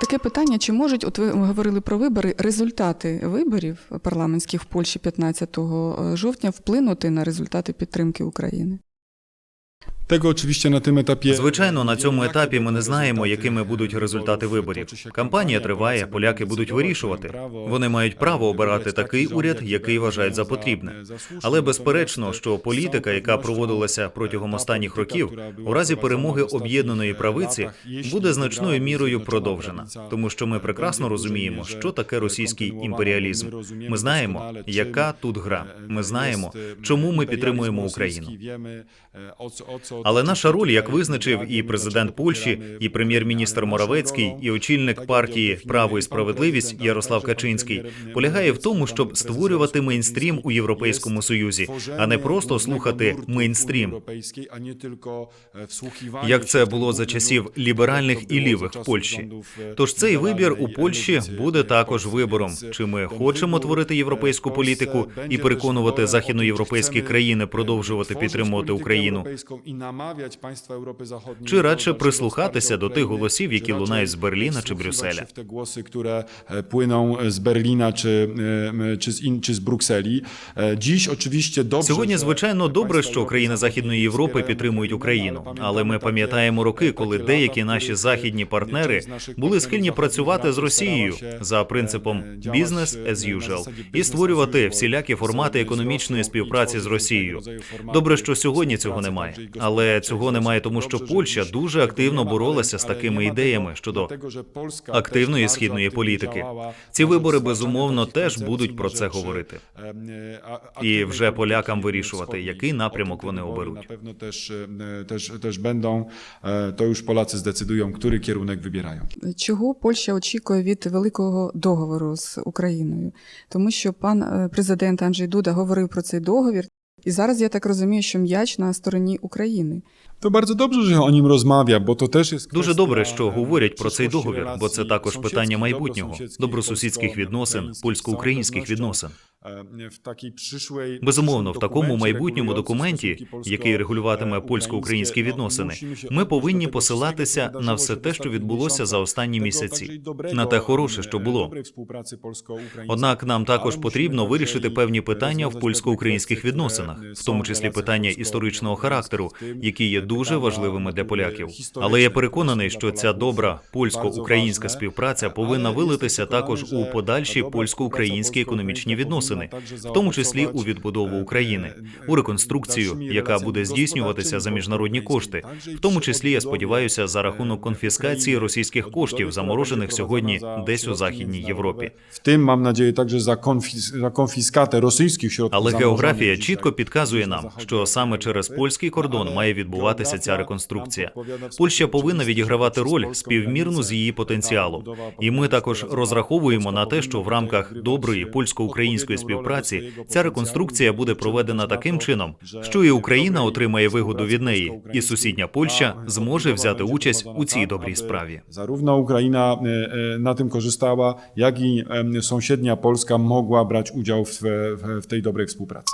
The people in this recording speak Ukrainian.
Таке питання: чи можуть, от ви говорили про вибори, результати виборів парламентських в Польщі 15 жовтня вплинути на результати підтримки України? Tego oczywiście na tym etapie Звичайно, на цьому етапі ми не знаємо, якими будуть результати виборів. Кампанія триває, поляки будуть вирішувати. Вони мають право обирати такий уряд, який вважають за потрібне. Але безперечно, що політика, яка проводилася протягом останніх років, у разі перемоги об'єднаної правиці, буде значною мірою продовжена, тому що ми прекрасно розуміємо, що таке російський імперіалізм. Ми знаємо, яка тут гра. Ми знаємо, чому ми підтримуємо Україну. Але наша роль, як визначив і президент Польщі, і прем'єр-міністр Моравецький, і очільник партії Право і справедливість Ярослав Качинський, полягає в тому, щоб створювати мейнстрім у Європейському Союзі, а не просто слухати мейнстрім. Як це було за часів ліберальних і лівих в Польщі. Тож цей вибір у Польщі буде також вибором, чи ми хочемо творити європейську політику і переконувати західноєвропейські країни продовжувати підтримувати Україну, чи радше прислухатися до тих голосів, які лунають з Берліна чи Брюсселя. głosy, które e, płyną z Berlina czy, e, czy, z, in, czy z Brukseli. E, Dziś Сьогодні, звичайно, добре, що країни Західної Європи підтримують Україну, Україну. Але ми пам'ятаємо роки, коли деякі наші західні партнери були схильні працювати з Росією за принципом «business as usual» і створювати всілякі формати економічної співпраці з Росією. Добре, що сьогодні цього немає, але цього немає, тому що Польща дуже активно боролася з такими ідеями щодо активної східної політики. Ці вибори безумовно теж будуть про це говорити. І вже полякам вирішувати, який напрямок вони оберуть. Też, e, też, też będą, e, to już Polacy zdecydują, który kierunek wybierają. Чого Польща очікує від великого договору з Україною? Тому що пан е, президент Анджей Дуда говорив про цей договір, і зараз я так розумію, що м'яч на стороні України. То bardzo dobrze, że o nim rozmawia, bo to też jest Дуже добре, що говорять про цей договір, бо це також питання майбутнього, добросусідських відносин, польсько-українських відносин. Pewnością, e, w takiej Безумовно, в такому майбутньому документі, який регулюватиме е, польсько-українські відносини, ми повинні посилатися на все те, що відбулося за останні місяці, на те хороше, що e, було. Однак нам також потрібно вирішити певні питання в польсько-українських відносинах, в тому числі питання історичного характеру, які є дуже важливими для поляків. Але я переконаний, що ця добра польсько-українська співпраця повинна вилитися також у подальші польсько-українські економічні відносини, powinna в тому числі у відбудову e, України, e, у реконструкцію, яка буде здійснюватися за міжнародні кошти, в тому числі я сподіваюся за рахунок конфіскації російських коштів, заморожених сьогодні десь у західній Європі. Mam nadzieję także za, konfis- za konfiskatę rosyjskich środków Але географія чітко підказує нам, що саме через польський кордон має відбуватися ця реконструкція. Польща повинна відігравати роль співмірну з її потенціалом. І ми також розраховуємо на те, що в рамках доброї польсько-української співпраці ця реконструкція буде проведена таким чином, що і Україна отримає вигоду від неї, і сусідня Польща зможе взяти участь у цій добрій справі. Zarówno Україна на тим користала, як і сусідня і могла брати Polska в, в, в тій добрій współpracy.